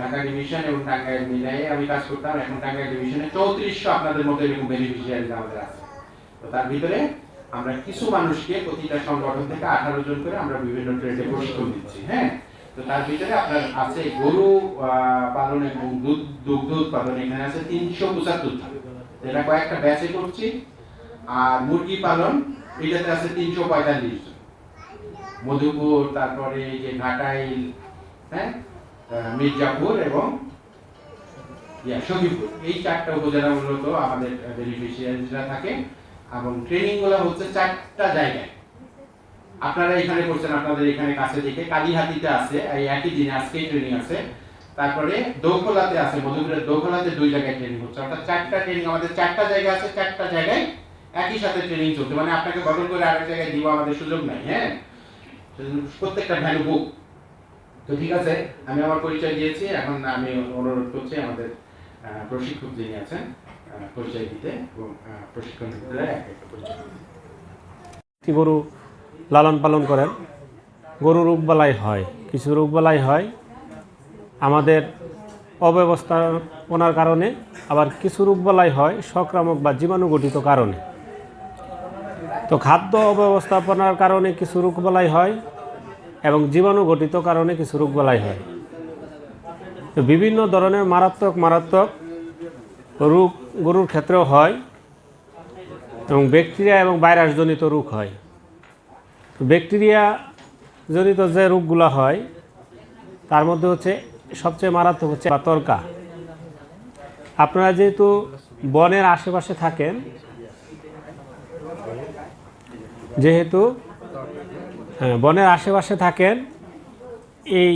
Dhaka division এবং টাঙ্গাইল মিলাই আমি কাজ করতাম। এখন টাঙ্গাইল ডিভিশনে চৌত্রিশশো আপনাদের মতো এরকম বেনিফিশিয়ারি আমাদের আছে। তো তার ভিতরে আমরা কিছু মানুষকে প্রতিটা সংগঠন থেকে আঠারো জন করে আমরা বিভিন্ন ট্রেডে প্রশিক্ষণ দিচ্ছি হ্যাঁ? তো তার ভিতরে আপনার আছে গরু পালন এবং দুধ, দুগ্ধ উৎপাদন। এখানে আছে তিনশো পঁচাত্তর এটা কয়েকটা ব্যাচে করছি। আর মুরগি পালন, এটাতে আছে তিনশো পঁয়তাল্লিশ জন। মধুপুর, তারপরে এই যে ঘাটাইল হ্যাঁ? মির্জাপুর এবং সখীপুর। এই চারটা উপজেলা মূলত আমাদের বেনিফিশিয়ারিরা থাকে এবং ট্রেনিংগুলো হচ্ছে চারটা জায়গায়। আপনারা এখানে করছেন আপনাদের এখানে কাছে দিকে কালীহাতিতে আছে, এই একই দিনে আজকেই ট্রেনিং আছে। তারপরে দোখলাতে আছে মধুপুরের দোখলাতে দুই জায়গায় ট্রেনিং হচ্ছে। অর্থাৎ চারটা ট্রেনিং আমাদের চারটা জায়গা আছে, চারটা জায়গায় একই সাথে ট্রেনিং চলছে। মানে আপনাকে বদল করে আরেক জায়গায় দিব আমাদের সুযোগ নাই হ্যাঁ? প্রত্যেকটা ভ্যালু বুক তো ঠিক আছে, আমি আমার পরিচয় দিয়েছি, এখন আমি অনুরোধ করছি আমাদের প্রশিক্ষক যিনি আছেন পরিচয় দিতে এবং প্রশিক্ষণ দিতে গরু লালন পালন করেন। গরু রোগবালাই হয়। কিছু রোগবালাই হয়। আমাদের অব্যবস্থাপনার কারণে, আবার কিছু রোগবালাই হয় সংক্রামক বা জীবাণুগঠিত কারণে। তো খাদ্য অব্যবস্থাপনার কারণে কিছু রোগ রোগবালাই হয়। এবং জীবাণুগঠিত কারণে কিছু রোগ বলাই হয়। তো বিভিন্ন ধরনের মারাত্মক মারাত্মক রোগ, গরুর ক্ষেত্রেও হয় এবং ব্যাকটেরিয়া এবং ভাইরাসজনিত রোগ হয়। ব্যাকটেরিয়া জনিত যে রোগগুলো হয়, তার মধ্যে হচ্ছে সবচেয়ে মারাত্মক হচ্ছে তরকা। আপনারা যেহেতু বনের আশেপাশে থাকেন, যেহেতু বনের আশেপাশে থাকেন এই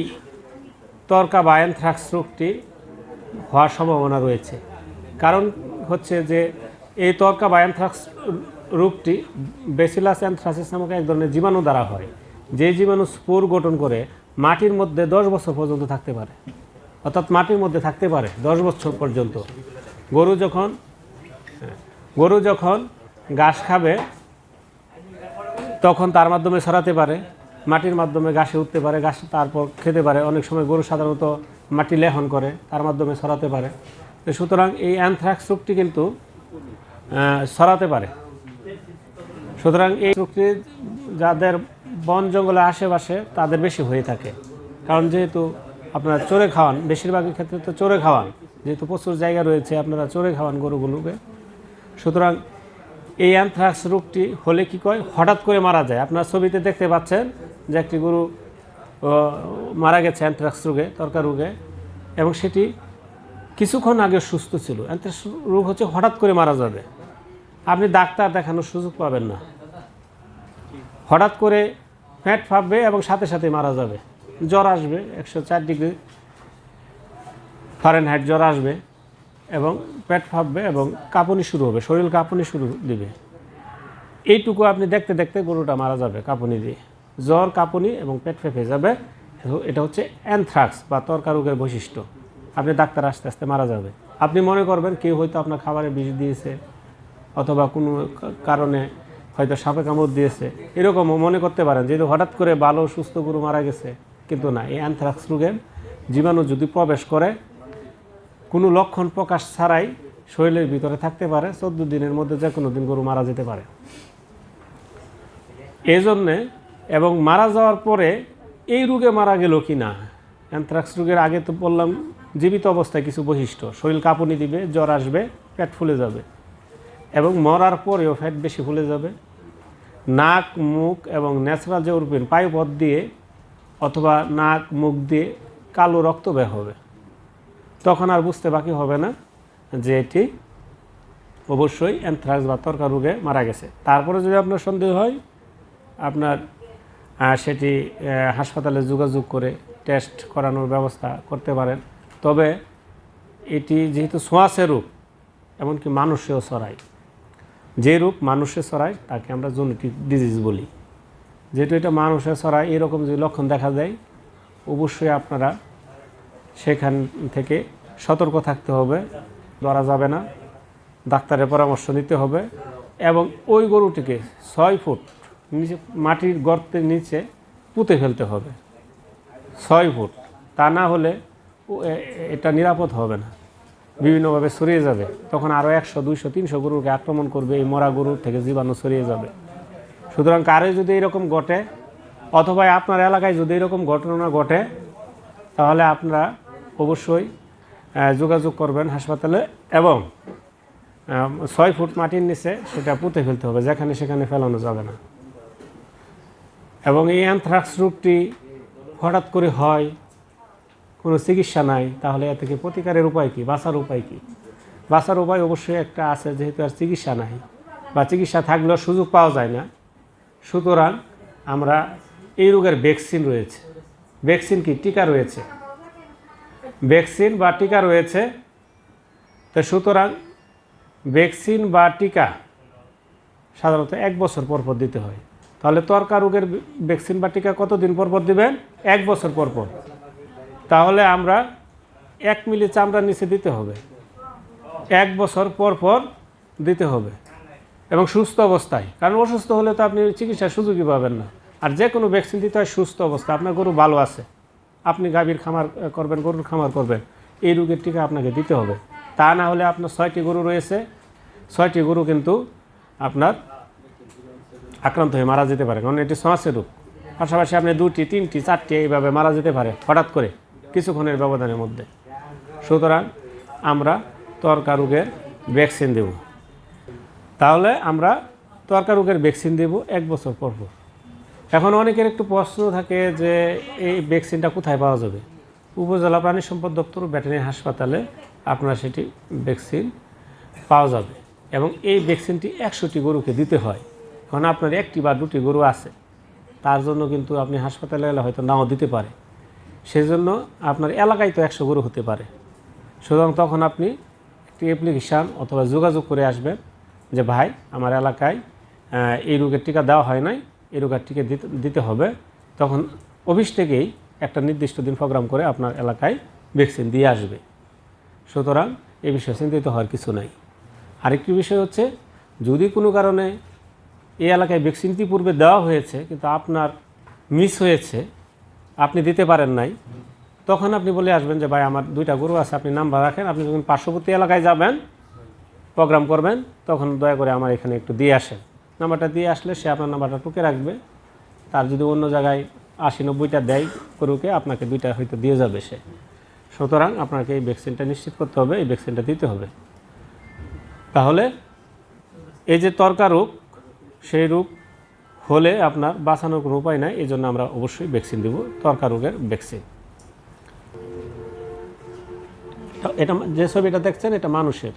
তর্কা বা অ্যানথ্রাক্স রোগটি হওয়ার সম্ভাবনা রয়েছে। কারণ হচ্ছে যে এই তর্কা বা অ্যানথ্রাক্স রোগটি বেসিলাস অ্যানথ্রাসিস নামক এক ধরনের জীবাণু দ্বারা হয়। যে জীবাণু স্পোর গঠন করে মাটির মধ্যে দশ বছর পর্যন্ত থাকতে পারে। অর্থাৎ মাটির মধ্যে থাকতে পারে দশ বছর পর্যন্ত। গরু যখন হ্যাঁ, গরু যখন ঘাস খাবে তখন তার মাধ্যমে ছড়াতে পারে, মাটির মাধ্যমে ঘাসে উঠতে পারে গাছ তারপর খেতে পারে। অনেক সময় গরু সাধারণত মাটি লেহন করে, তার মাধ্যমে ছড়াতে পারে। সুতরাং এই অ্যানথ্রাক্স রোগটি কিন্তু ছড়াতে পারে। সুতরাং এই রোগটি যাদের বন জঙ্গলের আশেপাশে, তাদের বেশি হয়ে থাকে। কারণ যেহেতু আপনারা চড়ে খাওয়ান বেশিরভাগের ক্ষেত্রে তো চোরে খাওয়ান। যেহেতু প্রচুর জায়গা রয়েছে, আপনারা চোরে খাওয়ান গরুগুলোকে। সুতরাং এই অ্যানথ্রাক্স রোগটি হলে কি কয়? হঠাৎ করে মারা যায়। আপনার ছবিতে দেখতে পাচ্ছেন যে একটি গরু মারা গেছে অ্যানথ্রাক্স রোগে তরকার রোগে, এবং সেটি কিছুক্ষণ আগে সুস্থ ছিল। অ্যানথ্রাক্স রোগ হচ্ছে হঠাৎ করে মারা যাবে। আপনি ডাক্তার দেখানোর সুযোগ পাবেন না। হঠাৎ করে ফ্যাট ফাঁপবে এবং সাথে সাথে মারা যাবে। জ্বর আসবে, একশো চার ডিগ্রি ফারেনহাইট জ্বর আসবে। এবং পেট ফাঁপবে এবং কাঁপুনি শুরু হবে, শরীর কাঁপুনি শুরু দিবে। এইটুকু আপনি দেখতে দেখতে গরুটা মারা যাবে কাঁপুনি দিয়ে। জ্বর, কাঁপুনি এবং পেট ফেঁপে যাবে। এটা হচ্ছে অ্যানথ্রাক্স বা তর্কা বৈশিষ্ট্য। আপনি ডাক্তার আস্তে আস্তে মারা যাবে। আপনি মনে করবেন কেউ হয়তো আপনার খাবারে বিষ দিয়েছে অথবা কোনো কারণে হয়তো সাপে কামড় দিয়েছে। এরকমও মনে করতে পারেন, যেহেতু হঠাৎ করে ভালো, সুস্থ গরু মারা গেছে, কিন্তু না, এই অ্যানথ্রাক্স রোগের জীবাণু যদি প্রবেশ করে কোনো লক্ষণ প্রকাশ ছাড়াই শরীরের ভিতরে থাকতে পারে, চোদ্দ দিনের মধ্যে যে কোনো দিন গরু মারা যেতে পারে। এই জন্যে এবং মারা যাওয়ার পরে এই রোগে মারা গেল কি না? অ্যানথ্রাক্স রোগের আগে তো বললাম, জীবিত অবস্থায় কিছু বৈশিষ্ট্য। শরীর কাঁপুনি দিবে, জ্বর আসবে, পেট ফুলে যাবে। এবং মরার পরেও ফ্যাট বেশি ফুলে যাবে। নাক, মুখ এবং ন্যাচারাল যে উরপিন পায়ুপথ দিয়ে অথবা নাক, মুখ দিয়ে কালো রক্ত বের হবে। তখন আর বুঝতে বাকি হবে না যে এটি অবশ্যই অ্যান্থ্রাক্স বা তর্কা রোগে মারা গেছে। তারপরে যদি আপনার সন্দেহ হয়, আপনার সেটি হাসপাতালে যোগাযোগ করে টেস্ট করানোর ব্যবস্থা করতে পারেন। তবে এটি যেহেতু ছোঁয়াচে রূপ এমনকি মানুষেও ছড়ায়। যে রূপ মানুষে ছড়ায়, তাকে আমরা জেনেটিক ডিজিজ বলি। যেহেতু এটা মানুষে ছড়ায়, এরকম যে লক্ষণ দেখা যায় অবশ্যই আপনারা সেখান থেকে সতর্ক থাকতে হবে, ধরা যাবে না। ডাক্তারের পরামর্শ নিতে হবে এবং ওই গরুটিকে ছয় ফুট নিচে, মাটির গর্তের নিচে পুঁতে ফেলতে হবে। ছয় ফুট, তা না হলে এটা নিরাপদ হবে না। বিভিন্নভাবে ছড়িয়ে যাবে। তখন আরও একশো, দুইশো, তিনশো গরুকে আক্রমণ করবে এই মরা গরুর থেকে জীবাণু ছড়িয়ে যাবে। সুতরাং কারে যদি এরকম ঘটে, অথবা আপনার এলাকায় যদি এরকম ঘটনা ঘটে, তাহলে আপনারা অবশ্যই যোগাযোগ করবেন হাসপাতালে এবং ছয় ফুট মাটির নিচে সেটা পুঁতে ফেলতে হবে, যেখানে সেখানে ফেলানো যাবে না। এবং এই অ্যানথ্রাক্স রোগটি হঠাৎ করে হয়, কোনো চিকিৎসা নাই, তাহলে এ থেকে প্রতিকারের উপায় কী, বাঁচার উপায় কী? বাঁচার উপায় অবশ্যই একটা আছে, যেহেতু আর চিকিৎসা নাই, বা চিকিৎসা থাকলেও সুযোগ পাওয়া যায় না। সুতরাং আমরা এই রোগের ভ্যাকসিন রয়েছে। ভ্যাকসিন কি? টিকা রয়েছে। ভ্যাকসিন বা টিকা রয়েছে। তো সুতরাং ভ্যাকসিন বা টিকা সাধারণত এক বছর পর পর দিতে হয়। তাহলে তরকা রোগের ভ্যাকসিন বা টিকা কতদিন পর পর দিবেন? এক বছর পর পর তাহলে আমরা এক মিলি চামড়ার নিচে দিতে হবে। এক বছর পর পর দিতে হবে। এবং সুস্থ অবস্থায়। কারণ অসুস্থ হলে তো আপনি চিকিৎসার সুযোগই পাবেন না। আর যে কোনো ভ্যাকসিন দিতে হয় সুস্থ অবস্থা। আপনার গরু ভালো আছে। আপনি গাভীর খামার করবেন, গরুর খামার করবেন, এই রোগের টিকা আপনাকে দিতে হবে। তা না হলে আপনার ছয়টি গরু রয়েছে, ছয়টি গরু কিন্তু আপনার আক্রান্ত হয়ে মারা যেতে পারে, কারণ এটি সমাজের রোগ। পাশাপাশি আপনি দুটি, তিনটি, চারটি এইভাবে মারা যেতে পারে, হঠাৎ করে, কিছুক্ষণের ব্যবধানের মধ্যে। সুতরাং আমরা তরকা রোগের ভ্যাকসিন দেব। তাহলে আমরা তরকা রোগের ভ্যাকসিন দেব, এক বছর পর পর। এখন অনেকের একটু প্রশ্ন থাকে যে এই ভ্যাকসিনটা কোথায় পাওয়া যাবে? উপজেলা প্রাণী সম্পদ দপ্তর ভেটেরিনারি হাসপাতালে আপনার সেটি ভ্যাকসিন পাওয়া যাবে এবং এই ভ্যাকসিনটি একশোটি গরুকে দিতে হয়। কারণ আপনার একটি বা দুটি গরু আছে, তার জন্য কিন্তু আপনি হাসপাতালে গেলে হয়তো নাও দিতে পারে। সেজন্য আপনার এলাকায় তো একশো গরু হতে পারে। সুতরাং তখন আপনি একটি অ্যাপ্লিকেশান অথবা যোগাযোগ করে আসবেন যে, ভাই, আমার এলাকায় এই রোগের টিকা দেওয়া হয় নাই এই রোগের টিকা দিতে দিতে হবে, তখন অফিস থেকেই একটা নির্দিষ্ট দিন প্রোগ্রাম করে আপনার এলাকায় ভ্যাকসিন দিয়ে আসবে। সুতরাং এ বিষয়ে চিন্তিত হওয়ার কিছু নাই। আরেকটি বিষয় হচ্ছে, যদি কোনো কারণে এই এলাকায় ভ্যাকসিনটি পূর্বে দেওয়া হয়েছে, কিন্তু আপনার মিস হয়েছে, আপনি দিতে পারেন নাই, তখন আপনি বলে আসবেন যে, ভাই, আমার দুইটা গরু আছে, আপনি নাম্বার রাখেন, আপনি যখন পার্শ্ববর্তী এলাকায় যাবেন, প্রোগ্রাম করবেন, তখন দয়া করে আমার এখানে একটু দিয়ে আসেন। নাম্বারটা দিয়ে আসলে সে আপনার নাম্বারটা টুকে রাখবে। তার যদি অন্য জায়গায় আশি নব্বইটা দেয় গরুকে আপনাকে দুইটা হয়তো দিয়ে যাবে সে। সুতরাং আপনাকে এই ভ্যাকসিনটা নিশ্চিত করতে হবে, এই ভ্যাকসিনটা দিতে হবে। তাহলে এই যে তর্কা রোগ সেই রোগ হলে আপনার বাঁচানোর কোনো উপায় নাই, এই জন্য আমরা অবশ্যই ভ্যাকসিন দেব তর্কা রোগের ভ্যাকসিন। এটা- এটা যে ছবিটা দেখছেন, এটা মানুষের।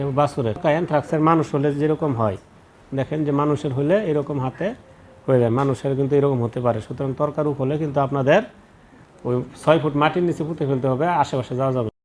এ বাছুরের অ্যানথ্রাক্সের মানুষ হলে যেরকম হয়। দেখেন যে মানুষের হলে এরকম হাতে হয়ে যায়। মানুষের কিন্তু এরকম হতে পারে। সুতরাং তরকারুক হলে কিন্তু আপনাদের ওই ছয় ফুট মাটির নিচে পুঁতে ফেলতে হবে, আশেপাশে যাওয়া যাবে।